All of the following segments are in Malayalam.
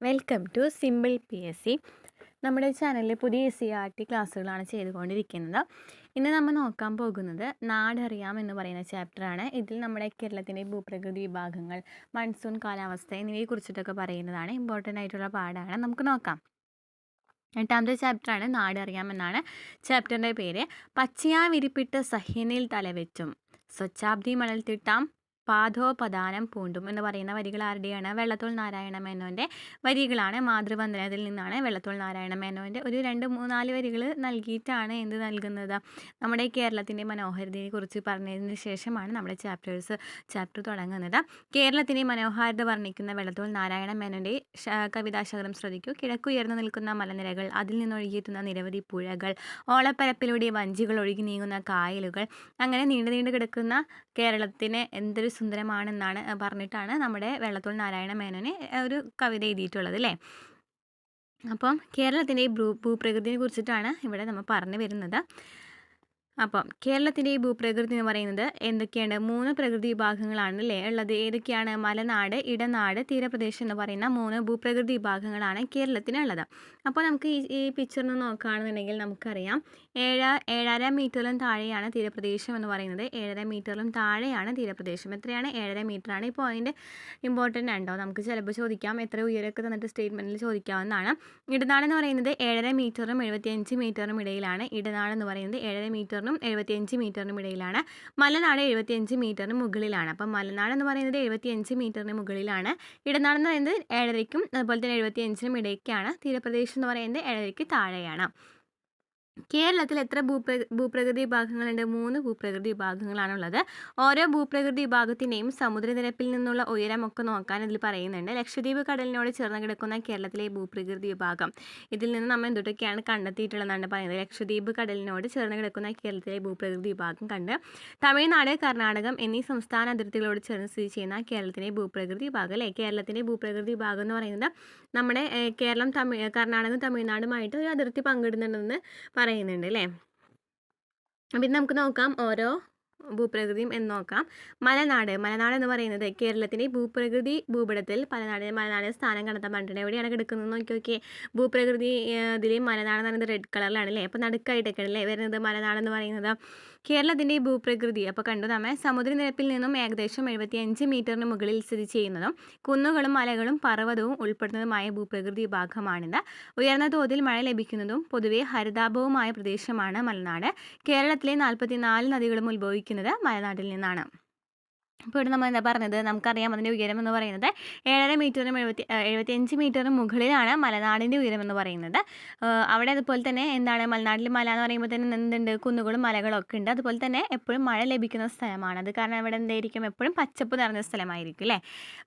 Welcome to simple P S C നമ്മുടെ ചാനലിൽ പുതിയ എസ് സി ആർ ടി ക്ലാസ്സുകളാണ് ചെയ്തുകൊണ്ടിരിക്കുന്നത്. ഇന്ന് നമ്മൾ നോക്കാൻ പോകുന്നത് നാടറിയാം എന്ന് പറയുന്ന ചാപ്റ്ററാണ് ഇതിൽ നമ്മുടെ കേരളത്തിന്റെ ഭൂപ്രകൃതി വിഭാഗങ്ങൾ മൺസൂൺ കാലാവസ്ഥ എന്നിവയെ കുറിച്ചിട്ടൊക്കെ പറയുന്നതാണ്. ഇമ്പോർട്ടന്റ് ആയിട്ടുള്ള പാഠമാണ് നമുക്ക് നോക്കാം. എട്ടാമത്തെ ചാപ്റ്ററാണ് നാടറിയാം എന്നാണ് ചാപ്റ്ററിന്റെ പേര്. പച്ചയാ വിരിപ്പിട്ട് സഹ്യനിൽ തലവെച്ചും. സ്വച്ഛാബ്ദി മണൽത്തിട്ടാം പാദോപദാനം പൂണ്ടും എന്ന് പറയുന്ന വരികൾ ആരുടെയാണ്? വെള്ളത്തോൾ നാരായണ മേനോന്റെ വരികളാണ്. മാതൃവന്ദനത്തിൽ നിന്നാണ് വെള്ളത്തോൾ നാരായണ മേനോന്റെ ഒരു രണ്ട് മൂന്നാൽ വരികൾ നൽകിയിട്ടാണ് എന്ത് നൽകുന്നത്? നമ്മുടെ കേരളത്തിന്റെ മനോഹരതയെ കുറിച്ച് പറഞ്ഞതിന് ശേഷമാണ് നമ്മുടെ ചാപ്റ്റേഴ്സ് ചാപ്റ്റർ തുടങ്ങുന്നത്. കേരളത്തിന്റെ മനോഹാരിത വർണിക്കുന്ന വെള്ളത്തോൾ നാരായണ മേനോന്റെ കവിതാശകലം ശ്രദ്ധിക്കൂ. കിഴക്കുയർന്നു നിൽക്കുന്ന മലനിരകൾ അതിൽ നിന്നൊഴുകിയെത്തുന്ന നിരവധി പുഴകൾ ഓളപ്പരപ്പിലൂടെ വഞ്ചികൾ ഒഴുകി നീങ്ങുന്ന കായലുകൾ അങ്ങനെ നീണ്ടു നീണ്ടു കിടക്കുന്ന കേരളത്തിന് എന്തൊരു സുന്ദരമാണെന്നാണ് പറഞ്ഞിട്ടാണ് നമ്മുടെ വെള്ളത്തോൾ നാരായണ മേനോന് ഒരു കവിത എഴുതിയിട്ടുള്ളത് അല്ലേ അപ്പം കേരളത്തിന്റെ ഭൂ ഭൂപ്രകൃതിയെ കുറിച്ചിട്ടാണ് ഇവിടെ നമ്മൾ പറഞ്ഞു വരുന്നത്. അപ്പം കേരളത്തിന്റെ ഈ ഭൂപ്രകൃതി എന്ന് പറയുന്നത് എന്തൊക്കെയാണ്? മൂന്ന് പ്രകൃതി വിഭാഗങ്ങളാണ് അല്ലേ? ഉള്ളത് ഏതൊക്കെയാണ്? മലനാട് ഇടനാട് തീരപ്രദേശം എന്ന് പറയുന്ന മൂന്ന് ഭൂപ്രകൃതി വിഭാഗങ്ങളാണ് കേരളത്തിനുള്ളത് അപ്പോൾ നമുക്ക് ഈ ഈ പിക്ചറിന് നോക്കുകയാണെന്നുണ്ടെങ്കിൽ നമുക്കറിയാം. ഏഴ ഏഴര മീറ്ററിലും താഴെയാണ് തീരപ്രദേശം എന്ന് പറയുന്നത്. ഏഴര മീറ്ററിലും താഴെയാണ് തീരപ്രദേശം. എത്രയാണ്? ഏഴര മീറ്ററാണ് ഈ അതിന്റെ ഇമ്പോർട്ടന്റ് ഉണ്ടോ നമുക്ക് ചിലപ്പോൾ ചോദിക്കാം. എത്ര ഉയരമൊക്കെ തന്നിട്ട് സ്റ്റേറ്റ്മെന്റിൽ ചോദിക്കാവുന്നതാണ്. ഇടനാട് എന്ന് പറയുന്നത് ഏഴര മീറ്ററും എഴുപത്തിയഞ്ച് മീറ്ററും ഇടയിലാണ്. ഇടനാട് എന്ന് പറയുന്നത് ഏഴര മീറ്റർ മീറ്ററിനും എഴുപത്തിയഞ്ച് മീറ്ററിനും ഇടയിലാണ്. മലനാട് എഴുപത്തിയഞ്ച് മീറ്ററിന് മുകളിലാണ്. അപ്പം മലനാട് എന്ന് പറയുന്നത് എഴുപത്തിയഞ്ച് മീറ്ററിന് മുകളിലാണ്. ഇടനാട് എന്ന് പറയുന്നത് ഏഴരയ്ക്കും അതുപോലെ തന്നെ എഴുപത്തിയഞ്ചിനും ഇടയ്ക്കാണ്. തീരപ്രദേശം എന്ന് പറയുന്നത് ഏഴരയ്ക്ക് താഴെയാണ്. കേരളത്തിൽ എത്ര ഭൂപ്ര ഭൂപ്രകൃതി വിഭാഗങ്ങളുണ്ട്? മൂന്ന് ഭൂപ്രകൃതി വിഭാഗങ്ങളാണുള്ളത്. ഓരോ ഭൂപ്രകൃതി വിഭാഗത്തിന്റെയും സമുദ്രനിരപ്പിൽ നിന്നുള്ള ഉയരമൊക്കെ നോക്കാൻ ഇതിൽ പറയുന്നുണ്ട്. ലക്ഷദ്വീപ് കടലിനോട് ചേർന്ന് കിടക്കുന്ന കേരളത്തിലെ ഭൂപ്രകൃതി വിഭാഗം. ഇതിൽ നിന്ന് നമ്മൾ എന്തൊക്കെയാണ് കണ്ടെത്തിയിട്ടുള്ളതെന്നാണ് പറയുന്നത്. ലക്ഷദ്വീപ് കടലിനോട് ചേർന്ന് കിടക്കുന്ന കേരളത്തിലെ ഭൂപ്രകൃതി വിഭാഗം കണ്ട് തമിഴ്നാട് കർണാടകം എന്നീ സംസ്ഥാന അതിർത്തികളോട് ചേർന്ന് സ്ഥിതി ചെയ്യുന്ന കേരളത്തിലെ ഭൂപ്രകൃതി വിഭാഗം അല്ലേ? കേരളത്തിലെ ഭൂപ്രകൃതി വിഭാഗം എന്ന് പറയുന്നത് നമ്മുടെ കേരളം തമിഴ് കർണാടകം തമിഴ്നാടുമായിട്ട് ഒരു അതിർത്തി പങ്കിടുന്നുണ്ടെന്ന് പറയുന്നുണ്ട് അല്ലേ അപ്പം നമുക്ക് നോക്കാം ഓരോ ഭൂപ്രകൃതിയും എന്ന് നോക്കാം. മലനാട് മലനാട് എന്ന് പറയുന്നത് കേരളത്തിന്റെ ഭൂപ്രകൃതി ഭൂപടത്തിൽ പലനാട് മലനാട് സ്ഥാനം കണ്ടെത്താൻ പറഞ്ഞിട്ടുണ്ട്. എവിടെയാണ് കിടക്കുന്നത് നോക്കി നോക്കിയേ. ഭൂപ്രകൃതി ഇതിൽ മലനാട് എന്ന് പറയുന്നത് റെഡ് കളറിലാണ് അല്ലേ അപ്പോൾ നടുക്കായിട്ടൊക്കെ അല്ലേ വരുന്നത്? മലനാട് എന്ന് പറയുന്നത് കേരളത്തിന്റെ ഭൂപ്രകൃതി. അപ്പോൾ കണ്ടു നമ്മൾ സമുദ്രനിരപ്പിൽ നിന്നും ഏകദേശം എഴുപത്തിയഞ്ച് മീറ്ററിന് മുകളിൽ സ്ഥിതി ചെയ്യുന്നതും കുന്നുകളും മലകളും പർവതവും ഉൾപ്പെടുന്നതുമായ ഭൂപ്രകൃതി വിഭാഗമാണിത്. ഉയർന്ന തോതിൽ മഴ ലഭിക്കുന്നതും പൊതുവെ ഹരിതാഭവുമായ പ്രദേശമാണ് മലനാട്. കേരളത്തിലെ നാൽപ്പത്തിനാല് നദികളും ഉത്ഭവിക്കുന്നത് മലനാട്ടിൽ നിന്നാണ്. ഇപ്പോൾ ഇവിടെ നമ്മൾ എന്താ പറഞ്ഞത്? നമുക്കറിയാം അതിന്റെ ഉയരം എന്ന് പറയുന്നത് ഏഴര മീറ്ററിനും എഴുപത്തി എഴുപത്തിയഞ്ച് മീറ്ററിനും മുകളിലാണ് മലനാടിന്റെ ഉയരം എന്ന് പറയുന്നത്. അവിടെ അതുപോലെ തന്നെ എന്താണ് മലനാട്ടിൽ മല എന്ന് പറയുമ്പോൾ തന്നെ എന്തുണ്ട്? കുന്നുകളും മലകളും ഒക്കെ ഉണ്ട്. അതുപോലെ തന്നെ എപ്പോഴും മഴ ലഭിക്കുന്ന സ്ഥലമാണ്. അത് കാരണം ഇവിടെ എന്തായിരിക്കും? എപ്പോഴും പച്ചപ്പ് നിറഞ്ഞ സ്ഥലമായിരിക്കും അല്ലേ?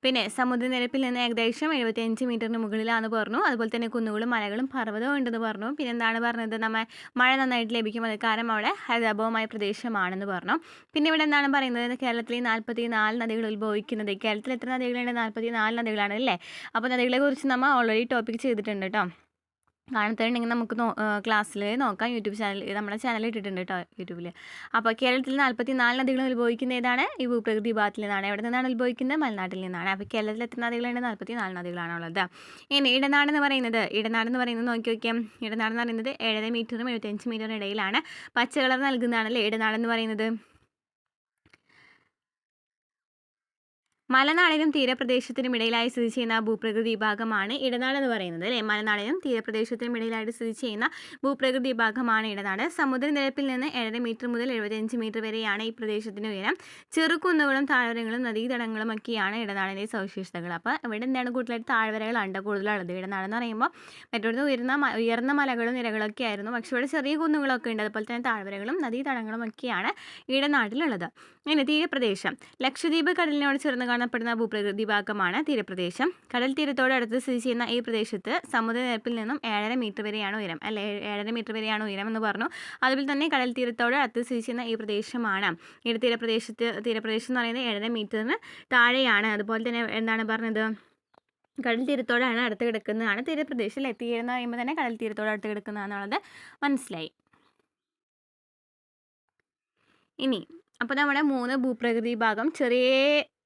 പിന്നെ സമുദ്രനിരപ്പിൽ നിന്ന് ഏകദേശം എഴുപത്തിയഞ്ച് മീറ്ററിന് മുകളിലാണെന്ന് പറഞ്ഞു. അതുപോലെ തന്നെ കുന്നുകളും മലകളും പർവതവും ഉണ്ടെന്ന് പറഞ്ഞു. പിന്നെ എന്താണ് പറഞ്ഞത്? നമ്മൾ മഴ നന്നായിട്ട് ലഭിക്കും. അത് കാരണം അവിടെ ഹരിതാഭവമായ പ്രദേശമാണെന്ന് പറഞ്ഞു. പിന്നെ ഇവിടെ എന്താണ് പറയുന്നത്? കേരളത്തിൽ നാൽപ്പത്തി നാല് നദികൾ ഉത്ഭവിക്കുന്നത്. കേരളത്തിൽ എത്ര നദികളുണ്ട്? നാൽപ്പത്തി നാല് നദികളാണ് അല്ലേ? അപ്പോൾ നദികളെ കുറിച്ച് നമ്മൾ ഓൾറെഡി ടോപ്പിക് ചെയ്തിട്ടുണ്ട് കേട്ടോ കാണത്തുണ്ടെങ്കിൽ നമുക്ക് ക്ലാസ്സിൽ നോക്കാം. യൂട്യൂബ് ചാനൽ നമ്മുടെ ചാനൽ ഇട്ടിട്ടുണ്ട് കേട്ടോ യൂട്യൂബിൽ അപ്പോൾ കേരളത്തിൽ നാൽപ്പത്തി നാല് നദികൾ ഉത്ഭവിക്കുന്ന ഏതാണ്? ഈ ഭൂപ്രകൃതി വിഭാഗത്തിൽ നിന്നാണ്. എവിടെ നിന്നാണ് ഉത്ഭവിക്കുന്നത്? മലനാട്ടിൽ നിന്നാണ്. അപ്പോൾ കേരളത്തിൽ എത്ര നദികളുണ്ട്? നാൽപ്പത്തി നാല് നദികളാണുള്ളത്. ഇനി ഇടനാട് എന്ന് പറയുന്നത് ഇടനാട് എന്ന് പറയുന്നത് നോക്കി നോക്കിയാൽ ഇടനാട് എന്ന് പറയുന്നത് ഏഴര മീറ്ററും എഴുപത്തഞ്ച് മീറ്ററും ഇടയിലാണ്. പച്ച കളർ നൽകുന്നതാണല്ലേ ഇടനാട് എന്ന് പറയുന്നത്? മലനാടിനും തീരപ്രദേശത്തിനും ഇടയിലായി സ്ഥിതി ചെയ്യുന്ന ഭൂപ്രകൃതി വിഭാഗമാണ് ഇടനാട് എന്ന് പറയുന്നത് അല്ലേ? മലനാടിനും തീരപ്രദേശത്തിനും ഇടയിലായിട്ട് സ്ഥിതി ചെയ്യുന്ന ഭൂപ്രകൃതി വിഭാഗമാണ് ഇടനാട്. സമുദ്രനിരപ്പിൽ നിന്ന് ഏഴര മീറ്റർ മുതൽ എഴുപത്തിയഞ്ച് മീറ്റർ വരെയാണ് ഈ പ്രദേശത്തിന് ഉയരം. ചെറുകുന്നുകളും താഴ്വരകളും നദീതടങ്ങളും ഒക്കെയാണ് ഇടനാടിന്റെ സവിശേഷതകൾ. അപ്പോൾ ഇവിടെ എന്താണ് കൂടുതലായിട്ട് താഴ്വരകളുണ്ട് കൂടുതലുള്ളത് ഇടനാടെന്ന് പറയുമ്പോൾ മറ്റൊരു ഉയർന്ന ഉയർന്ന മലകളും നിരകളൊക്കെ ആയിരുന്നു. പക്ഷേ ഇവിടെ ചെറിയ കുന്നുകളൊക്കെ ഉണ്ട്. അതുപോലെ തന്നെ താഴ്വരകളും നദീതടങ്ങളും ഒക്കെയാണ് ഇടനാട്ടിലുള്ളത്. ഇനി തീരപ്രദേശം. ലക്ഷദ്വീപ് കടലിനോട് ചേർന്ന് കാണപ്പെടുന്ന ഭൂപ്രകൃതി ഭാഗമാണ് തീരപ്രദേശം. കടൽ തീരത്തോടടുത്ത് സ്ഥിതി ചെയ്യുന്ന ഈ പ്രദേശത്ത് സമുദ്രനിരപ്പിൽ നിന്നും ഏഴര മീറ്റർ വരെയാണ് ഉയരം അല്ലെ ഏഴര മീറ്റർ വരെയാണ് ഉയരം എന്ന് പറഞ്ഞു. അതുപോലെ തന്നെ കടൽ തീരത്തോട് അടുത്ത് സ്ഥിതി ചെയ്യുന്ന ഈ പ്രദേശമാണ്. ഈ തീരപ്രദേശത്ത് തീരപ്രദേശം എന്ന് പറയുന്നത് ഏഴര മീറ്ററിന് താഴെയാണ്. അതുപോലെ തന്നെ എന്താണ് പറഞ്ഞത്? കടൽ തീരത്തോടാണ് അടുത്ത് കിടക്കുന്നതാണ് തീരപ്രദേശത്തിൽ എത്തിയിരുന്ന പറയുമ്പോൾ തന്നെ കടൽ തീരത്തോട് അടുത്ത് കിടക്കുന്നതാണെന്നുള്ളത് മനസ്സിലായി. ഇനി അപ്പോൾ നമ്മുടെ മൂന്ന് ഭൂപ്രകൃതി ഭാഗം ചെറിയ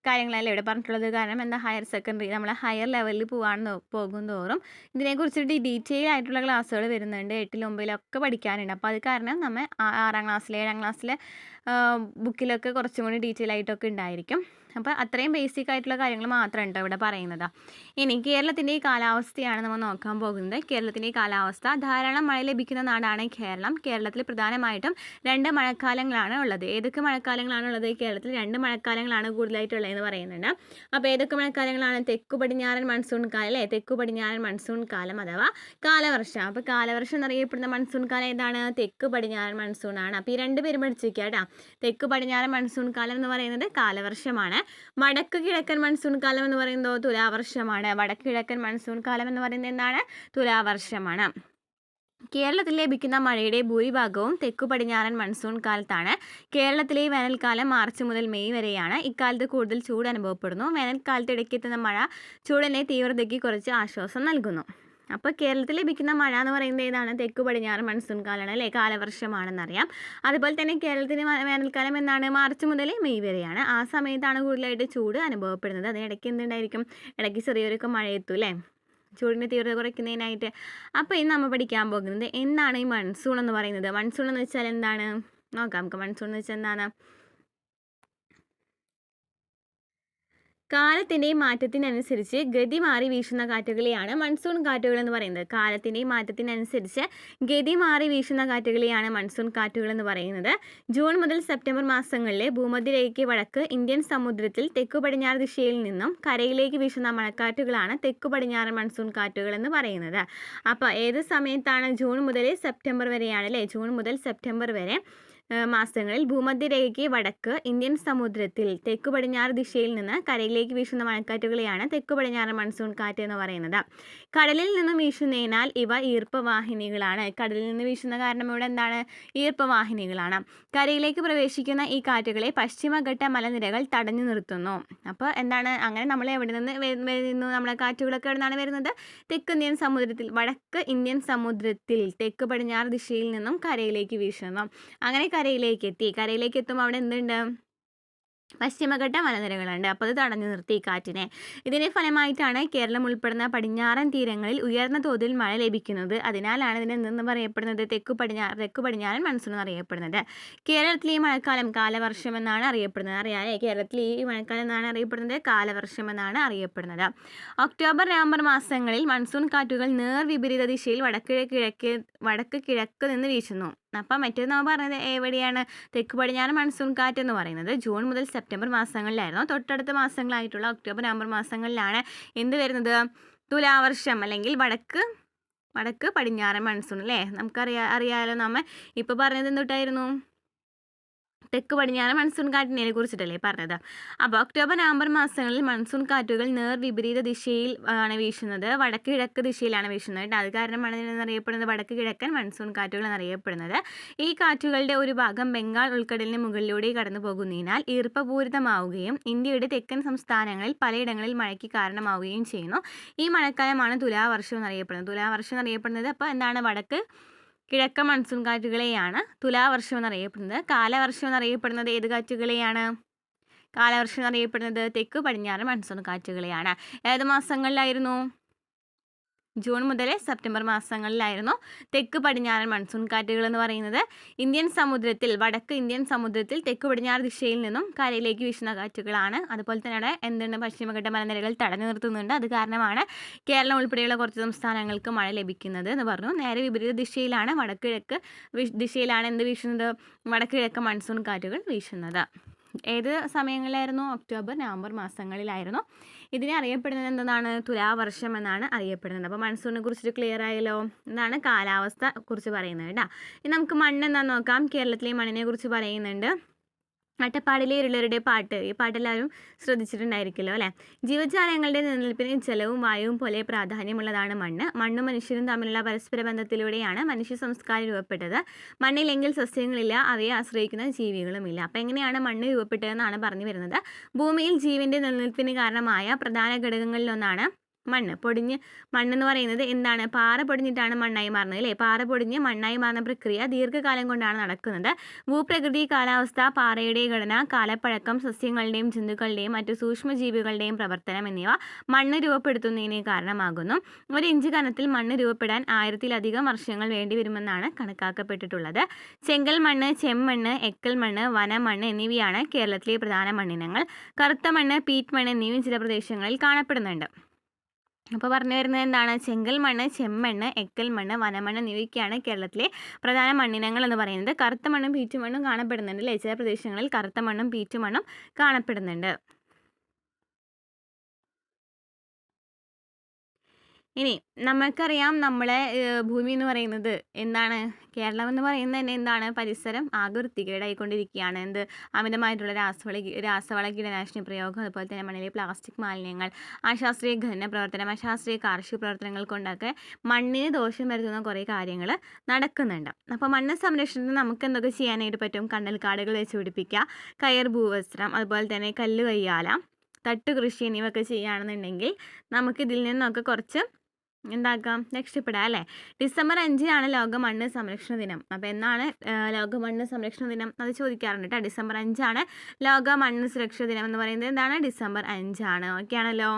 കാര്യങ്ങളല്ലേ ഇവിടെ പറഞ്ഞിട്ടുള്ളത്. കാരണം എന്താ? ഹയർ സെക്കൻഡറി നമ്മൾ ഹയർ ലെവലിൽ പോകാൻ പോകും തോറും ഇതിനെക്കുറിച്ചിട്ട് ഡീറ്റെയിൽ ആയിട്ടുള്ള ക്ലാസ്സുകൾ വരുന്നുണ്ട്. എട്ടിലും ഒക്കെ പഠിക്കാനുണ്ട്. അപ്പോൾ അത് കാരണം നമ്മൾ ആറാം ക്ലാസ്സിലെ ഏഴാം ക്ലാസ്സിലെ ബുക്കിലൊക്കെ കുറച്ചും കൂടി ഡീറ്റെയിൽ ആയിട്ടൊക്കെ ഉണ്ടായിരിക്കും. അപ്പോൾ അത്രയും ബേസിക് ആയിട്ടുള്ള കാര്യങ്ങൾ മാത്രമേ കേട്ടോ ഇവിടെ പറയുന്നത്. ഇനി കേരളത്തിന്റെ ഈ കാലാവസ്ഥയാണ് നമ്മൾ നോക്കാൻ പോകുന്നത്. കേരളത്തിന്റെ ഈ കാലാവസ്ഥ ധാരാളം മഴ ലഭിക്കുന്ന നാടാണ് കേരളം. കേരളത്തിൽ പ്രധാനമായിട്ടും രണ്ട് മഴക്കാലങ്ങളാണ് ഉള്ളത്. ഏതൊക്കെ മഴക്കാലങ്ങളാണ് ഉള്ളത്? കേരളത്തിൽ രണ്ട് മഴക്കാലങ്ങളാണ് കൂടുതലായിട്ടുള്ളതെന്ന് പറയുന്നുണ്ട്. അപ്പോൾ ഏതൊക്കെ മഴക്കാലങ്ങളാണ്? തെക്കു പടിഞ്ഞാറൻ മൺസൂൺ കാലം അല്ലേ? തെക്കു പടിഞ്ഞാറൻ മൺസൂൺ കാലം അഥവാ കാലവർഷം. അപ്പോൾ കാലവർഷം എന്നറിയപ്പെടുന്ന മൺസൂൺ കാലം ഏതാണ്? തെക്ക് പടിഞ്ഞാറൻ മൺസൂൺ ആണ്. അപ്പോൾ ഈ രണ്ട് പേരും പഠിച്ചിരിക്കുക കേട്ടോ തെക്ക് പടിഞ്ഞാറൻ മൺസൂൺ കാലം എന്ന് പറയുന്നത് കാലവർഷമാണ്. വടക്ക് കിഴക്കൻ മൺസൂൺ കാലം എന്ന് പറയുന്നത് തുലാവർഷമാണ്. വടക്ക് കിഴക്കൻ മൺസൂൺ കാലം എന്ന് പറയുന്നത് എന്താണ്? തുലാവർഷമാണ്. കേരളത്തിൽ ലഭിക്കുന്ന മഴയുടെ ഭൂരിഭാഗവും തെക്കു പടിഞ്ഞാറൻ മൺസൂൺ കാലത്താണ്. കേരളത്തിലെ വേനൽക്കാലം മാർച്ച് മുതൽ മെയ് വരെയാണ്. ഇക്കാലത്ത് കൂടുതൽ ചൂട് അനുഭവപ്പെടുന്നു. വേനൽക്കാലത്ത് ഇടയ്ക്കെത്തുന്ന മഴ ചൂടിനെ തീവ്രതയ്ക്ക് കുറച്ച് ആശ്വാസം നൽകുന്നു. അപ്പോൾ കേരളത്തിൽ ലഭിക്കുന്ന മഴ എന്ന് പറയുന്നത് ഏതാണ്? തെക്ക് പടിഞ്ഞാറ് മൺസൂൺ കാലമാണ് അല്ലേ? കാലവർഷമാണെന്നറിയാം. അതുപോലെ തന്നെ കേരളത്തിന് വേനൽക്കാലം എന്നാണ് മാർച്ച് മുതൽ മെയ് വരെയാണ്. ആ സമയത്താണ് കൂടുതലായിട്ട് ചൂട് അനുഭവപ്പെടുന്നത്. അതിനിടയ്ക്ക് എന്തുണ്ടായിരിക്കും? ഇടയ്ക്ക് ചെറിയൊരു എത്തും അല്ലേ? ചൂടിന്റെ തീവ്രത കുറയ്ക്കുന്നതിനായിട്ട്. അപ്പോൾ ഇന്ന് നമ്മൾ പഠിക്കാൻ പോകുന്നത് എന്താണ് ഈ മൺസൂൺ എന്ന് പറയുന്നത്? മൺസൂൺ എന്ന് വെച്ചാൽ എന്താണ്? നോക്കാം. നമുക്ക് മൺസൂൺ എന്ന് വെച്ചാൽ എന്താണ്? കാലത്തിന്റെ മാറ്റത്തിനനുസരിച്ച് ഗതി മാറി വീശുന്ന കാറ്റുകളെയാണ് മൺസൂൺ കാറ്റുകൾ എന്ന് പറയുന്നത്. കാലത്തിന്റെയും മാറ്റത്തിനനുസരിച്ച് ഗതി മാറി വീശുന്ന കാറ്റുകളെയാണ് മൺസൂൺ കാറ്റുകൾ എന്ന് പറയുന്നത്. ജൂൺ മുതൽ സെപ്റ്റംബർ മാസങ്ങളിലെ ഭൂമധ്യരേഖയ്ക്ക് വടക്ക് ഇന്ത്യൻ സമുദ്രത്തിൽ തെക്കു പടിഞ്ഞാറ് ദിശയിൽ നിന്നും കരയിലേക്ക് വീശുന്ന മഴക്കാറ്റുകളാണ് തെക്കു പടിഞ്ഞാറ് മൺസൂൺ കാറ്റുകൾ എന്ന് പറയുന്നത്. അപ്പോൾ ഏത് സമയത്താണ് ജൂൺ മുതൽ സെപ്റ്റംബർ വരെയാണ് അല്ലേ? ജൂൺ മുതൽ സെപ്റ്റംബർ വരെ മാസങ്ങളിൽ ഭൂമധ്യരേഖയ്ക്ക് വടക്ക് ഇന്ത്യൻ സമുദ്രത്തിൽ തെക്കു പടിഞ്ഞാറ് ദിശയിൽ നിന്ന് കരയിലേക്ക് വീശുന്ന മഴക്കാറ്റുകളെയാണ് തെക്കു പടിഞ്ഞാറ് മൺസൂൺ കാറ്റ് എന്ന് പറയുന്നത്. കടലിൽ നിന്നും വീശുന്നതിനാൽ ഇവ ഈർപ്പവാഹിനികളാണ്. കടലിൽ നിന്ന് വീശുന്ന കാരണം ഇവിടെ എന്താണ്? ഈർപ്പവാഹിനികളാണ്. കരയിലേക്ക് പ്രവേശിക്കുന്ന ഈ കാറ്റുകളെ പശ്ചിമഘട്ട മലനിരകൾ തടഞ്ഞു നിർത്തുന്നു. അപ്പോൾ എന്താണ്? അങ്ങനെ നമ്മൾ എവിടെ നിന്ന് വരുന്നു? നമ്മുടെ കാറ്റുകളൊക്കെ എവിടെ നിന്നാണ് വരുന്നത്? തെക്ക് ഇന്ത്യൻ സമുദ്രത്തിൽ വടക്ക് ഇന്ത്യൻ സമുദ്രത്തിൽ തെക്ക് പടിഞ്ഞാറ് ദിശയിൽ നിന്നും കരയിലേക്ക് വീശുന്നു. അങ്ങനെ കരയിലേക്ക് എത്തി കരയിലേക്ക് എത്തുമ്പോൾ അവിടെ എന്തുണ്ട്? പശ്ചിമഘട്ട മലനിരകളുണ്ട് അപ്പോൾ അത് തടഞ്ഞു നിർത്തി കാറ്റിനെ. ഇതിനെ ഫലമായിട്ടാണ് കേരളം ഉൾപ്പെടുന്ന പടിഞ്ഞാറൻ തീരങ്ങളിൽ ഉയർന്ന തോതിൽ മഴ ലഭിക്കുന്നത്. അതിനാലാണ് ഇതിനെ എന്തെന്ന് പറയപ്പെടുന്നത്? തെക്കു പടിഞ്ഞാറ് തെക്കു പടിഞ്ഞാറൻ മൺസൂൺ എന്നറിയപ്പെടുന്നത്. കേരളത്തിലെ ഈ മഴക്കാലം കാലവർഷം എന്നാണ് അറിയപ്പെടുന്നത്. അറിയാലേ കേരളത്തിലെ ഈ മഴക്കാലം എന്നാണ് അറിയപ്പെടുന്നത്? കാലവർഷം എന്നാണ് അറിയപ്പെടുന്നത്. ഒക്ടോബർ നവംബർ മാസങ്ങളിൽ മൺസൂൺ കാറ്റുകൾ നേർവിപരീത ദിശയിൽ വടക്ക് കിഴക്ക് വടക്ക് കിഴക്ക് നിന്ന് വീശുന്നു. അപ്പം മറ്റേത് നമ്മൾ പറഞ്ഞത് എവിടെയാണ്? തെക്ക് പടിഞ്ഞാറ് മൺസൂൺ കാറ്റ് എന്ന് പറയുന്നത് ജൂൺ മുതൽ സെപ്റ്റംബർ മാസങ്ങളിലായിരുന്നു. തൊട്ടടുത്ത മാസങ്ങളായിട്ടുള്ള ഒക്ടോബർ നവംബർ മാസങ്ങളിലാണ് എന്ത് വരുന്നത്? തുലാവർഷം അല്ലെങ്കിൽ വടക്ക് വടക്ക് പടിഞ്ഞാറൻ മൺസൂൺ അല്ലേ? നമുക്കറിയാ അറിയാമല്ലോ നമ്മൾ. ഇപ്പോൾ പറഞ്ഞത് എന്തൊട്ടായിരുന്നു? തെക്ക് പടിഞ്ഞാറ് മൺസൂൺ കാറ്റിനെ കുറിച്ചിട്ടല്ലേ പറഞ്ഞത്. അപ്പോൾ ഒക്ടോബർ നവംബർ മാസങ്ങളിൽ മൺസൂൺ കാറ്റുകൾ നേർ വിപരീത ദിശയിൽ ആണ് വീശുന്നത്. വടക്ക് കിഴക്ക് ദിശയിലാണ് വീശുന്നത് അത് കാരണമാണ് ഇതിനെന്നറിയപ്പെടുന്നത് വടക്ക് കിഴക്കൻ മൺസൂൺ കാറ്റുകൾ എന്നറിയപ്പെടുന്നത്. ഈ കാറ്റുകളുടെ ഒരു ഭാഗം ബംഗാൾ ഉൾക്കടലിന് മുകളിലൂടെ കടന്നു പോകുന്നതിനാൽ ഈർപ്പപൂരിതമാവുകയും ഇന്ത്യയുടെ തെക്കൻ സംസ്ഥാനങ്ങളിൽ പലയിടങ്ങളിൽ മഴയ്ക്ക് കാരണമാവുകയും ചെയ്യുന്നു. ഈ മഴക്കാലമാണ് തുലാവർഷം എന്നറിയപ്പെടുന്നത്. തുലാവർഷം എന്നറിയപ്പെടുന്നത് അപ്പോൾ എന്താണ്? വടക്ക് കിഴക്കൻ മൺസൂൺ കാറ്റുകളെയാണ് തുലാവർഷം എന്നറിയപ്പെടുന്നത്. കാലവർഷം എന്നറിയപ്പെടുന്നത് ഏത് കാറ്റുകളെയാണ്? കാലവർഷം എന്നറിയപ്പെടുന്നത് തെക്ക് പടിഞ്ഞാറ് മൺസൂൺ കാറ്റുകളെയാണ് ഏത് മാസങ്ങളിലായിരുന്നു? ജൂൺ മുതൽ സെപ്റ്റംബർ മാസങ്ങളിലായിരുന്നു തെക്ക് പടിഞ്ഞാറൻ മൺസൂൺ കാറ്റുകൾ എന്ന് പറയുന്നത്. ഇന്ത്യൻ സമുദ്രത്തിൽ വടക്ക് ഇന്ത്യൻ സമുദ്രത്തിൽ തെക്ക് പടിഞ്ഞാറ് ദിശയിൽ നിന്നും കരയിലേക്ക് വീശുന്ന കാറ്റുകളാണ്. അതുപോലെ തന്നെ എന്തുണ്ട്? പശ്ചിമഘട്ട മലനിരകൾ തടഞ്ഞു നിർത്തുന്നുണ്ട്. അത് കാരണമാണ് കേരളം ഉൾപ്പെടെയുള്ള കുറച്ച് സംസ്ഥാനങ്ങൾക്ക് മഴ ലഭിക്കുന്നത് എന്ന് പറഞ്ഞു. നേരെ വിപരീത ദിശയിലാണ് വടക്കിഴക്ക് ദിശയിലാണ് എന്ത് വീശുന്നത്? വടക്കിഴക്ക് മൺസൂൺ കാറ്റുകൾ വീശുന്നത്. ഏത് സമയങ്ങളിലായിരുന്നു? October November മാസങ്ങളിലായിരുന്നു. ഇതിനെ അറിയപ്പെടുന്നത് എന്താണ് തുലാവർഷം എന്നാണ് അറിയപ്പെടുന്നത്. അപ്പോൾ മൺസൂണിനെ കുറിച്ചിട്ട് ക്ലിയർ ആയല്ലോ? എന്നാണ് കാലാവസ്ഥ കുറിച്ച് പറയുന്നത് കേട്ടോ. ഇനി നമുക്ക് മണ്ണ് എന്താ നോക്കാം. കേരളത്തിലെ മണ്ണിനെ കുറിച്ച് പറയുന്നുണ്ട്. അട്ടപ്പാടിലെ ഇരുളരുടെ പാട്ട്. ഈ പാട്ടെല്ലാവരും ശ്രദ്ധിച്ചിട്ടുണ്ടായിരിക്കുമല്ലോ അല്ലേ? ജീവജാലങ്ങളുടെ നിലനിൽപ്പിന് ജലവും വായുവും പോലെ പ്രാധാന്യമുള്ളതാണ് മണ്ണ്. മണ്ണും മനുഷ്യരും തമ്മിലുള്ള പരസ്പര ബന്ധത്തിലൂടെയാണ് മനുഷ്യ സംസ്കാരം രൂപപ്പെട്ടത്. മണ്ണില്ലെങ്കിൽ സസ്യങ്ങളില്ല അവയെ ആശ്രയിക്കുന്ന ജീവികളുമില്ല. അപ്പം എങ്ങനെയാണ് മണ്ണ് രൂപപ്പെട്ടതെന്നാണ് പറഞ്ഞു വരുന്നത്. ഭൂമിയിൽ ജീവന്റെ നിലനിൽപ്പിന് കാരണമായ പ്രധാന ഘടകങ്ങളിലൊന്നാണ് മണ്ണ് പൊടിഞ്ഞ് മണ്ണെന്ന് പറയുന്നത് എന്താണ്? പാറ പൊടിഞ്ഞിട്ടാണ് മണ്ണായി മാറുന്നത് അല്ലേ? പാറ പൊടിഞ്ഞ് മണ്ണായി മാറുന്ന പ്രക്രിയ ദീർഘകാലം കൊണ്ടാണ് നടക്കുന്നത്. ഭൂപ്രകൃതി കാലാവസ്ഥ പാറയുടെ ഘടന കാലപ്പഴക്കം സസ്യങ്ങളുടെയും ജന്തുക്കളുടെയും മറ്റു സൂക്ഷ്മജീവികളുടെയും പ്രവർത്തനം എന്നിവ മണ്ണ് രൂപപ്പെടുത്തുന്നതിന് കാരണമാകുന്നു. ഒരു ഇഞ്ച് കനത്തിൽ മണ്ണ് രൂപപ്പെടാൻ ആയിരത്തിലധികം വർഷങ്ങൾ വേണ്ടിവരുമെന്നാണ് കണക്കാക്കപ്പെട്ടിട്ടുള്ളത്. ചെങ്കൽ മണ്ണ് ചെമ്മണ്ണ് എക്കൽ മണ്ണ് വനമണ്ണ് എന്നിവയാണ് കേരളത്തിലെ പ്രധാന മണ്ണിനങ്ങൾ. കറുത്ത മണ്ണ് പീറ്റ് മണ്ണ് എന്നിവയും ചില പ്രദേശങ്ങളിൽ കാണപ്പെടുന്നുണ്ട്. അപ്പോൾ പറഞ്ഞു വരുന്നത് എന്താണ്? ചെങ്കൽ മണ്ണ് ചെമ്മണ്ണ് എക്കൽ മണ്ണ് വനമണ്ണ് എന്നിവയൊക്കെയാണ് കേരളത്തിലെ പ്രധാന മണ്ണിനങ്ങൾ എന്ന് പറയുന്നത്. കറുത്ത മണ്ണും പീറ്റുമണ്ണും കാണപ്പെടുന്നുണ്ട് അല്ലേ? ചില പ്രദേശങ്ങളിൽ കറുത്ത മണ്ണും പീറ്റുമണ്ണും കാണപ്പെടുന്നുണ്ട്. ഇനി നമുക്കറിയാം നമ്മളെ ഭൂമി എന്ന് പറയുന്നത് എന്താണ്? കേരളം എന്ന് പറയുന്നത് തന്നെ എന്താണ്? പരിസരം ആകെ വൃത്തികേടായിക്കൊണ്ടിരിക്കുകയാണ് എന്ത്? അമിതമായിട്ടുള്ള രാസവള രാസവള കീടനാശിനി പ്രയോഗം അതുപോലെ തന്നെ മണ്ണിലെ പ്ലാസ്റ്റിക് മാലിന്യങ്ങൾ അശാസ്ത്രീയ ഖനന പ്രവർത്തനം അശാസ്ത്രീയ കാർഷിക പ്രവർത്തനങ്ങൾ കൊണ്ടൊക്കെ മണ്ണിന് ദോഷം വരുത്തുന്ന കുറേ കാര്യങ്ങൾ നടക്കുന്നുണ്ട്. അപ്പോൾ മണ്ണ് സംരക്ഷണത്തിന് നമുക്ക് എന്തൊക്കെ ചെയ്യാനായിട്ട് പറ്റും? കണ്ടൽക്കാടുകൾ വെച്ച് പിടിപ്പിക്കുക കയർ ഭൂവസ്ത്രം അതുപോലെ തന്നെ കല്ല് കയ്യാല തട്ടുകൃഷി എന്നിവയൊക്കെ ചെയ്യുകയാണെന്നുണ്ടെങ്കിൽ നമുക്ക് ഇതിൽ നിന്നൊക്കെ കുറച്ച് എന്താക്കാം? രക്ഷപ്പെടാം അല്ലേ? ഡിസംബർ അഞ്ചിനാണ് ലോക മണ്ണ് സംരക്ഷണ ദിനം. അപ്പോൾ എന്നാണ് ലോക മണ്ണ് സംരക്ഷണ ദിനം അത് ചോദിക്കാറുണ്ട് കേട്ടോ ഡിസംബർ അഞ്ചാണ് ലോക മണ്ണ് സുരക്ഷാ ദിനം എന്ന് പറയുന്നത്. എന്താണ്? ഡിസംബർ അഞ്ചാണ്. ഓക്കെ ആണല്ലോ.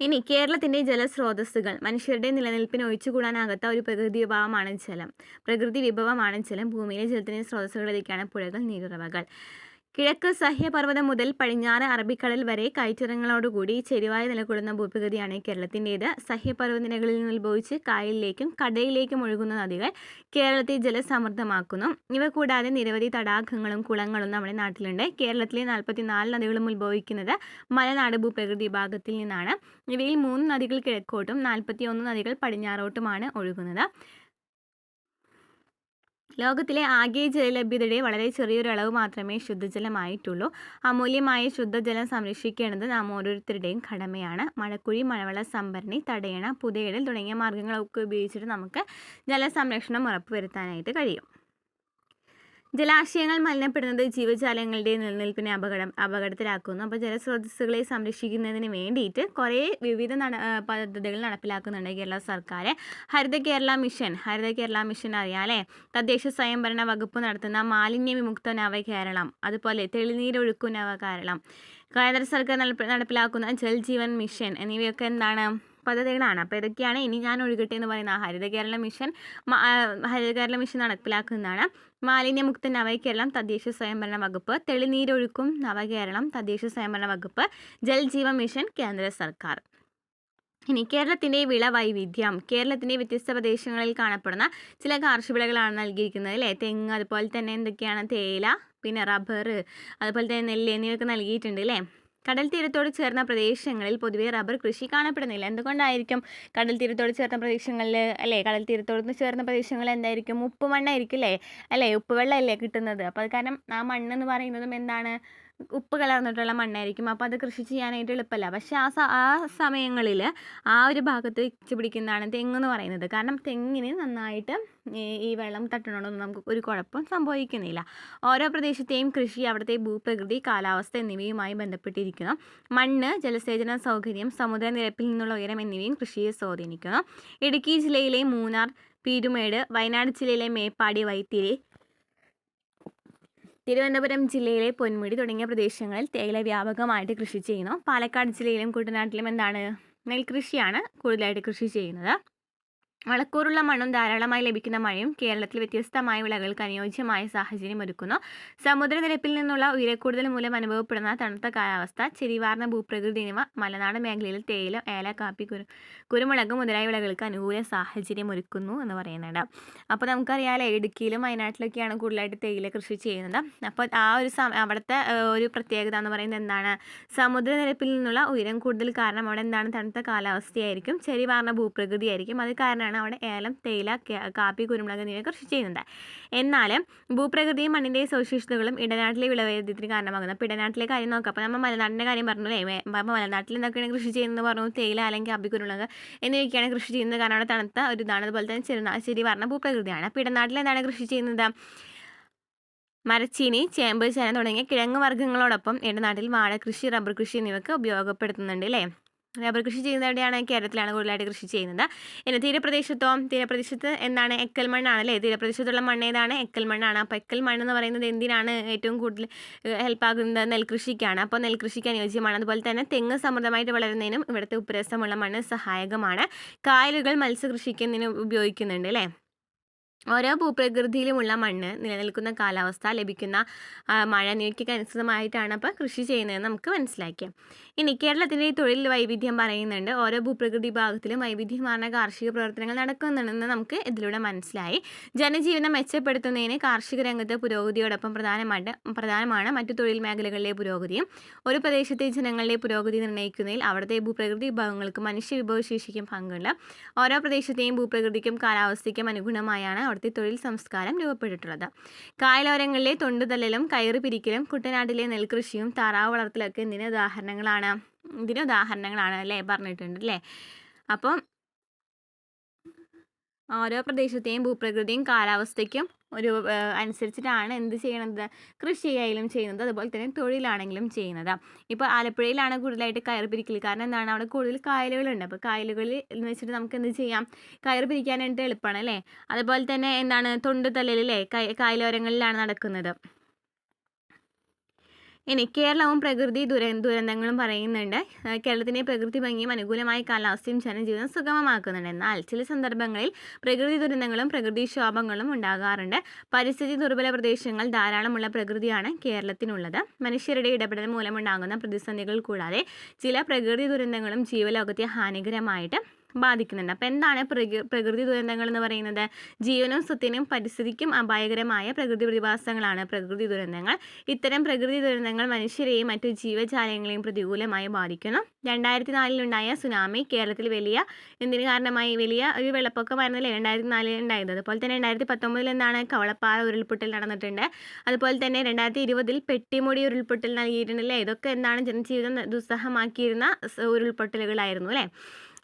ഇനി കേരളത്തിന്റെ ജലസ്രോതസ്സുകൾ. മനുഷ്യരുടെ നിലനിൽപ്പിന് ഒഴിച്ചുകൂടാനാകാത്ത ഒരു പ്രകൃതി വിഭവമാണ് ജലം. പ്രകൃതി വിഭവമാണ് ജലം. ഭൂമിയിലെ ജലത്തിന്റെ സ്രോതസ്സുകളിലേക്കാണ് പുഴകൾ നീരുറവകൾ. കിഴക്ക് സഹ്യപർവതം മുതൽ പടിഞ്ഞാറ് അറബിക്കടൽ വരെ കയറ്റിറങ്ങളോടുകൂടി ചെരിവായി നിലകൊള്ളുന്ന ഭൂപ്രകൃതിയാണ് കേരളത്തിന്റേത്. സഹ്യപർവതനിരകളിൽ നിന്ന് ഉത്ഭവിച്ച് കായലിലേക്കും കടലിലേക്കും ഒഴുകുന്ന നദികൾ കേരളത്തെ ജലസമൃദ്ധമാക്കുന്നു. ഇവ കൂടാതെ നിരവധി തടാകങ്ങളും കുളങ്ങളും നമ്മുടെ നാട്ടിലുണ്ട്. കേരളത്തിലെ നാൽപ്പത്തിനാല് നദികളും ഉത്ഭവിക്കുന്നത് മലനാട് ഭൂപ്രകൃതി വിഭാഗത്തിൽ നിന്നാണ്. ഇവയിൽ മൂന്ന് നദികൾ കിഴക്കോട്ടും നാൽപ്പത്തി ഒന്ന് നദികൾ പടിഞ്ഞാറോട്ടുമാണ് ഒഴുകുന്നത്. ലോകത്തിലെ ആകെ ജലലഭ്യതയുടെ വളരെ ചെറിയൊരു അളവ് മാത്രമേ ശുദ്ധജലമായിട്ടുള്ളൂ. അമൂല്യമായ ശുദ്ധജലം സംരക്ഷിക്കേണ്ടത് നാം ഓരോരുത്തരുടെയും കടമയാണ്. മഴക്കുഴി മഴവെള്ള സംഭരണി തടയണ പുതയിടൽ തുടങ്ങിയ മാർഗങ്ങളൊക്കെ ഉപയോഗിച്ചിട്ട് നമുക്ക് ജലസംരക്ഷണം ഉറപ്പുവരുത്താനായിട്ട് കഴിയും. ജലാശയങ്ങൾ മലിനപ്പെടുന്നത് ജീവജാലങ്ങളുടെ നിലനിൽപ്പിനെ അപകടം അപകടത്തിലാക്കുന്നു. അപ്പോൾ ജലസ്രോതസ്സുകളെ സംരക്ഷിക്കുന്നതിന് വേണ്ടിയിട്ട് കുറേ വിവിധ നട പദ്ധതികൾ നടപ്പിലാക്കുന്നുണ്ട് കേരള സർക്കാർ. ഹരിത കേരള മിഷൻ ഹരിത കേരള മിഷൻ അറിയാലേ തദ്ദേശ സ്വയംഭരണ വകുപ്പ് നടത്തുന്ന മാലിന്യ വിമുക്ത നവ കേരളം അതുപോലെ തെളിനീരൊഴുക്കു നവ കേരളം. കേന്ദ്ര സർക്കാർ നടപ്പ- നടപ്പിലാക്കുന്ന ജൽ ജീവൻ മിഷൻ എന്നിവയൊക്കെ എന്താണ് പദ്ധതികളാണ്. അപ്പോൾ ഇതൊക്കെയാണ് ഇനി ഞാൻ ഒഴുകട്ടെ എന്ന് പറയുന്ന ഹരിത കേരള മിഷൻ ഹരിത കേരള മിഷൻ നടപ്പിലാക്കുന്നതാണ്. മാലിന്യമുക്ത നവകേരളം തദ്ദേശ സ്വയംഭരണ വകുപ്പ് തെളിനീരൊഴുക്കും നവകേരളം തദ്ദേശ സ്വയംഭരണ വകുപ്പ് ജൽ ജീവ മിഷൻ കേന്ദ്ര സർക്കാർ. ഇനി കേരളത്തിന്റെ വിള വൈവിധ്യം കേരളത്തിന്റെ വ്യത്യസ്ത പ്രദേശങ്ങളിൽ കാണപ്പെടുന്ന ചില കാർഷിക വിളകളാണ് നൽകിയിരിക്കുന്നത് അല്ലേ? തെങ്ങ് അതുപോലെ തന്നെ എന്തൊക്കെയാണ്? തേയില പിന്നെ റബ്ബർ അതുപോലെ തന്നെ നെല്ല് എന്നിവയൊക്കെ നൽകിയിട്ടുണ്ട് അല്ലേ? കടൽ തീരത്തോട് ചേർന്ന പ്രദേശങ്ങളിൽ പൊതുവേ റബ്ബർ കൃഷി കാണപ്പെടുന്നില്ല. എന്തുകൊണ്ടായിരിക്കും കടൽ തീരത്തോട് ചേർന്ന പ്രദേശങ്ങളിൽ അല്ലേ? കടൽ തീരത്തോട് ചേർന്ന പ്രദേശങ്ങളിൽ എന്തായിരിക്കും? ഉപ്പ് മണ്ണായിരിക്കും അല്ലേ? അല്ലേ? ഉപ്പ് വെള്ളമല്ലേ കിട്ടുന്നത്. അപ്പോൾ അത് കാരണം ആ മണ്ണെന്ന് പറയുന്നതും എന്താണ്? ഉപ്പ് കലർന്നിട്ടുള്ള മണ്ണായിരിക്കും. അപ്പോൾ അത് കൃഷി ചെയ്യാനായിട്ട് എളുപ്പമല്ല പക്ഷേ ആ ആ സമയങ്ങളിൽ ആ ഒരു ഭാഗത്ത് വെച്ച് പിടിക്കുന്നതാണ് തെങ്ങെന്ന് പറയുന്നത്. കാരണം തെങ്ങിന് നന്നായിട്ട് ഈ വെള്ളം തട്ടണോടൊന്നും നമുക്ക് ഒരു കുഴപ്പം സംഭവിക്കുന്നില്ല. ഓരോ പ്രദേശത്തെയും കൃഷി അവിടുത്തെ ഭൂപ്രകൃതി കാലാവസ്ഥ എന്നിവയുമായി ബന്ധപ്പെട്ടിരിക്കുന്നു. മണ്ണ് ജലസേചന സൗകര്യം സമുദ്രനിരപ്പിൽ നിന്നുള്ള ഉയരം എന്നിവയും കൃഷിയെ സ്വാധീനിക്കുന്നു. ഇടുക്കി ജില്ലയിലെ മൂന്നാർ പീരുമേട് വയനാട് ജില്ലയിലെ മേപ്പാടി വൈത്തിരി തിരുവനന്തപുരം ജില്ലയിലെ പൊന്മുടി തുടങ്ങിയ പ്രദേശങ്ങളിൽ തേയില വ്യാപകമായിട്ട് കൃഷി ചെയ്യുന്നു. പാലക്കാട് ജില്ലയിലും കുട്ടനാട്ടിലും എന്താണ് നെൽകൃഷിയാണ് കൂടുതലായിട്ട് കൃഷി ചെയ്യുന്നത്. വളക്കൂറുള്ള മണ്ണും ധാരാളമായി ലഭിക്കുന്ന മഴയും കേരളത്തിൽ വ്യത്യസ്തമായ വിളകൾക്ക് അനുയോജ്യമായ സാഹചര്യം ഒരുക്കുന്നു. സമുദ്രനിരപ്പിൽ നിന്നുള്ള ഉയരക്കൂടുതൽ മൂലം അനുഭവപ്പെടുന്ന തണുത്ത കാലാവസ്ഥ ചെരിവാർന്ന ഭൂപ്രകൃതി എന്നിവ മലനാട് മേഖലയിൽ തേയില ഏല കാപ്പി കുരു കുരുമുളക് മുതലായ വിളകൾക്ക് അനുകൂല സാഹചര്യം ഒരുക്കുന്നു എന്ന് പറയുന്നുണ്ട്. അപ്പോൾ നമുക്കറിയാമല്ലോ ഇടുക്കിയിലും വയനാട്ടിലൊക്കെയാണ് കൂടുതലായിട്ട് തേയില കൃഷി ചെയ്യുന്നത്. അപ്പോൾ ആ ഒരു അവിടുത്തെ ഒരു പ്രത്യേകത എന്ന് പറയുന്നത് എന്താണ്? സമുദ്രനിരപ്പിൽ നിന്നുള്ള ഉയരം കൂടുതൽ കാരണം അവിടെ എന്താണ്? തണുത്ത കാലാവസ്ഥയായിരിക്കും ചെരിവാർന്ന ഭൂപ്രകൃതിയായിരിക്കും അത് കാരണമാണ് അവിടെ ഏലം തേയില കാപ്പി കുരുമുളക് എന്നിവ കൃഷി ചെയ്യുന്നത്. എന്നാൽ ഭൂപ്രകൃതിയും മണ്ണിന്റെ സവിശേഷതകളും ഇടനാട്ടിലെ വിളവൈദ്യത്തിന് കാരണമാകുന്നു. അപ്പോൾ ഇടനാട്ടിലെ കാര്യം നോക്കാം. അപ്പോൾ നമ്മൾ മലനാടിന്റെ കാര്യം പറഞ്ഞു അല്ലേ അപ്പോൾ മലനാട്ടിൽ എന്തൊക്കെയാണ് കൃഷി ചെയ്യുന്നത് പറഞ്ഞു. തേയില അല്ലെങ്കിൽ കാപ്പി കുരുമുളക് എന്നിവയൊക്കെയാണ് കൃഷി ചെയ്യുന്നത്. കാരണം അവിടെ തണുത്ത ഒരു ഇതാണ്. അതുപോലെ തന്നെ ചെറുനാ പറഞ്ഞ ഭൂപ്രകൃതിയാണ്. അപ്പോൾ ഇടനാട്ടിൽ എന്താണ് കൃഷി ചെയ്യുന്നത്? മരച്ചീനി ചേമ്പ് ചേന തുടങ്ങിയ കിഴങ്ങ് വർഗങ്ങളോടൊപ്പം ഇടനാട്ടിൽ വാഴ കൃഷി റബ്ബർ കൃഷി എന്നിവയ്ക്ക് ഉപയോഗപ്പെടുത്തുന്നുണ്ട് അല്ലേ റബ്ബർ കൃഷി ചെയ്യുന്നത് എവിടെയാണ് കേരളത്തിലാണ് കൂടുതലായിട്ട് കൃഷി ചെയ്യുന്നത്. ഇനി തീരപ്രദേശത്തോ തീരപ്രദേശത്ത് എന്താണ് എക്കൽ മണ്ണാണ് അല്ലേ തീരപ്രദേശത്തുള്ള മണ്ണ് ഏതാണ്? എക്കൽ മണ്ണാണ്. അപ്പോൾ എക്കൽ മണ്ണ് എന്ന് പറയുന്നത് എന്തിനാണ് ഏറ്റവും കൂടുതൽ ഹെൽപ്പാകുന്നത് നെൽകൃഷിക്കാണ്. അപ്പോൾ നെൽകൃഷിക്ക് അനുയോജ്യമാണ്. അതുപോലെ തന്നെ തെങ്ങ് സമൃദ്ധമായിട്ട് വളരുന്നതിനും ഇവിടുത്തെ ഉപ്രസമുള്ള മണ്ണ് സഹായകമാണ്. കായലുകൾ മത്സ്യകൃഷിക്കുന്നതിന് ഉപയോഗിക്കുന്നുണ്ട് അല്ലേ? ഓരോ ഭൂപ്രകൃതിയിലുമുള്ള മണ്ണ് നിലനിൽക്കുന്ന കാലാവസ്ഥ ലഭിക്കുന്ന മഴ എന്നിവയ്ക്ക് അനുസൃതമായിട്ടാണ് അപ്പോൾ കൃഷി ചെയ്യുന്നതെന്ന് നമുക്ക് മനസ്സിലാക്കിയത് ഇനി കേരളത്തിന്റെ തൊഴിൽ വൈവിധ്യം പറയുന്നുണ്ട്. ഓരോ ഭൂപ്രകൃതി ഭാഗത്തിലും വൈവിധ്യമാർന്ന കാർഷിക പ്രവർത്തനങ്ങൾ നടക്കുന്നുണ്ടെന്ന് നമുക്ക് ഇതിലൂടെ മനസ്സിലായി. ജനജീവനം മെച്ചപ്പെടുത്തുന്നതിന് കാർഷിക രംഗത്ത് പുരോഗതിയോടൊപ്പം പ്രധാനമായിട്ട് പ്രധാനമാണ് മറ്റു തൊഴിൽ മേഖലകളിലെ പുരോഗതിയും. ഒരു പ്രദേശത്തെ ജനങ്ങളുടെ പുരോഗതി നിർണയിക്കുന്നതിൽ അവിടുത്തെ ഭൂപ്രകൃതി വിഭാഗങ്ങൾക്ക് മനുഷ്യ വിഭവശേഷിക്കും പങ്കുണ്ട്. ഓരോ പ്രദേശത്തെയും ഭൂപ്രകൃതിക്കും കാലാവസ്ഥയ്ക്കും അനുഗുണമായാണ് അവിടുത്തെ തൊഴിൽ സംസ്കാരം രൂപപ്പെട്ടിട്ടുള്ളത്. കായലോരങ്ങളിലെ തൊണ്ടുതല്ലലും കയറ് പിരിക്കലും കുട്ടനാട്ടിലെ നെൽകൃഷിയും താറാവ് വളർത്തലൊക്കെ ഇതിന് ഉദാഹരണങ്ങളാണ്. ഇതിന് ഉദാഹരണങ്ങളാണ് അല്ലേ പറഞ്ഞിട്ടുണ്ട് അല്ലേ? അപ്പം ഓരോ പ്രദേശത്തെയും ഭൂപ്രകൃതിയും കാലാവസ്ഥയ്ക്കും ഒരു അനുസരിച്ചിട്ടാണ് എന്ത് ചെയ്യണത്? കൃഷി ആയാലും ചെയ്യുന്നത്. അതുപോലെ തന്നെ തൊഴിലാണെങ്കിലും ചെയ്യുന്നത്. ഇപ്പോൾ ആലപ്പുഴയിലാണ് കൂടുതലായിട്ട് കയർ പിരിക്കൽ കാരണം എന്താണ്? അവിടെ കൂടുതൽ കായലുകളുണ്ട്. അപ്പോൾ കായലുകളിൽ എന്ന് വെച്ചിട്ട് നമുക്ക് എന്ത് ചെയ്യാം? കയർ പിരിക്കാനായിട്ട് എളുപ്പമാണ് അല്ലേ? അതുപോലെ തന്നെ എന്താണ്? തൊണ്ട് കായലോരങ്ങളിലാണ് നടക്കുന്നത്. ഇനി കേരളവും പ്രകൃതി ദുര ദുരന്തങ്ങളും പറയുന്നുണ്ട്. കേരളത്തിന്റെ പ്രകൃതി ഭംഗിയും അനുകൂലമായ കാലാവസ്ഥയും ജനജീവിതം സുഗമമാക്കുന്നുണ്ട്. എന്നാൽ ചില സന്ദർഭങ്ങളിൽ പ്രകൃതി ദുരന്തങ്ങളും പ്രകൃതി പ്രകൃതിക്ഷോഭങ്ങളും ഉണ്ടാകാറുണ്ട്. പരിസ്ഥിതി ദുർബല പ്രദേശങ്ങൾ ധാരാളമുള്ള പ്രകൃതിയാണ് കേരളത്തിനുള്ളത്. മനുഷ്യരുടെ ഇടപെടൽ മൂലമുണ്ടാകുന്ന പ്രതിസന്ധികൾ കൂടാതെ ചില പ്രകൃതി ദുരന്തങ്ങളും ജീവലോകത്തെ ഹാനികരമായിട്ട് ബാധിക്കുന്നുണ്ട്. അപ്പോൾ എന്താണ് പ്രകൃ പ്രകൃതി ദുരന്തങ്ങൾ എന്ന് പറയുന്നത്? ജീവനും സ്വത്തിനും പരിസ്ഥിതിക്കും അപായകരമായ പ്രകൃതി പ്രതിഭാസങ്ങളാണ് പ്രകൃതി ദുരന്തങ്ങൾ. ഇത്തരം പ്രകൃതി ദുരന്തങ്ങൾ മനുഷ്യരെയും മറ്റു ജീവജാലങ്ങളെയും പ്രതികൂലമായി ബാധിക്കുന്നു. രണ്ടായിരത്തി നാലിലുണ്ടായ സുനാമി കേരളത്തിൽ വലിയ എന്തിന് കാരണമായി? വലിയ ഒരു വെള്ളപ്പൊക്കമായിരുന്നല്ലേ രണ്ടായിരത്തി നാലിൽ ഉണ്ടായത്? അതുപോലെ തന്നെ രണ്ടായിരത്തി പത്തൊമ്പതിൽ എന്താണ് കവളപ്പാറ ഉരുൾപൊട്ടൽ നടന്നിട്ടുണ്ട്. അതുപോലെ തന്നെ രണ്ടായിരത്തി ഇരുപതിൽ പെട്ടിമുടി ഉരുൾപൊട്ടൽ നൽകിയിട്ടുണ്ടല്ലേ? ഇതൊക്കെ എന്താണ് ജനജീവിതം ദുസ്സഹമാക്കിയിരുന്ന ഉരുൾപൊട്ടലുകളായിരുന്നു അല്ലേ?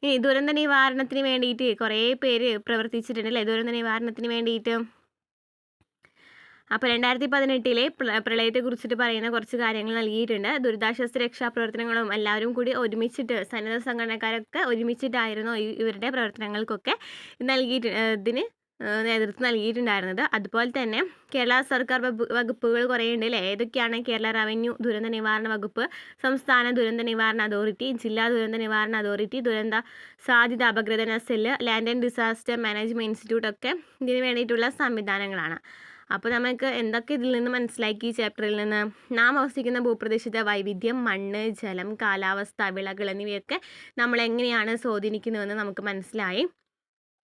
ഈ ദുരന്ത നിവാരണത്തിന് വേണ്ടിയിട്ട് കുറേ പേര് പ്രവർത്തിച്ചിട്ടുണ്ട് അല്ലേ? ദുരന്ത നിവാരണത്തിന് വേണ്ടിയിട്ട്. അപ്പോൾ രണ്ടായിരത്തി പതിനെട്ടിലെ പ്രളയത്തെ കുറിച്ചിട്ട് പറയുന്ന കുറച്ച് കാര്യങ്ങൾ നൽകിയിട്ടുണ്ട്. ദുരിതാശ്വാസ രക്ഷാപ്രവർത്തനങ്ങളും എല്ലാവരും കൂടി ഒരുമിച്ചിട്ട് സന്നദ്ധ സംഘടനക്കാരൊക്കെ ഒരുമിച്ചിട്ടായിരുന്നു ഇവരുടെ പ്രവർത്തനങ്ങൾക്കൊക്കെ നൽകിയിട്ട് ഇതിന് നേതൃത്വം നൽകിയിട്ടുണ്ടായിരുന്നത്. അതുപോലെ തന്നെ കേരള സർക്കാർ വകുപ്പുകൾ കുറേ ഉണ്ട് അല്ലേ? ഏതൊക്കെയാണ് കേരള റവന്യൂ ദുരന്ത നിവാരണ വകുപ്പ് സംസ്ഥാന ദുരന്ത നിവാരണ അതോറിറ്റി ജില്ലാ ദുരന്ത നിവാരണ അതോറിറ്റി ദുരന്ത സാധ്യത അപഗ്രഥന cell land and disaster management institute ഒക്കെ ഇതിന് വേണ്ടിയിട്ടുള്ള സംവിധാനങ്ങളാണ്. അപ്പോൾ നമുക്ക് എന്തൊക്കെ ഇതിൽ നിന്ന് മനസ്സിലാക്കി ഈ ചാപ്റ്ററിൽ നിന്ന്? നാം വസിക്കുന്ന ഭൂപ്രദേശത്തെ വൈവിധ്യം മണ്ണ് ജലം കാലാവസ്ഥ വിളകൾ എന്നിവയൊക്കെ നമ്മൾ എങ്ങനെയാണ് സ്വാധീനിക്കുന്നതെന്ന് നമുക്ക് മനസ്സിലായി.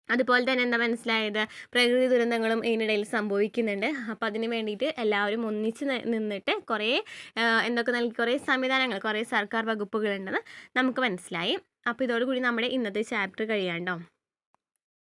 അതുപോലെ തന്നെ എന്താ മനസ്സിലായത്? പ്രകൃതി ദുരന്തങ്ങളും ഇതിനിടയിൽ സംഭവിക്കുന്നുണ്ട്. അപ്പോൾ അതിന് വേണ്ടിയിട്ട് എല്ലാവരും ഒന്നിച്ച് നിന്നിട്ട് കുറേ എന്തൊക്കെ നൽകി കുറേ സംവിധാനങ്ങൾ കുറേ സർക്കാർ വകുപ്പുകളുണ്ടെന്ന് നമുക്ക് മനസ്സിലായി. അപ്പോൾ ഇതോടുകൂടി നമ്മുടെ ഇന്നത്തെ ചാപ്റ്റർ കഴിയാണ്ടോ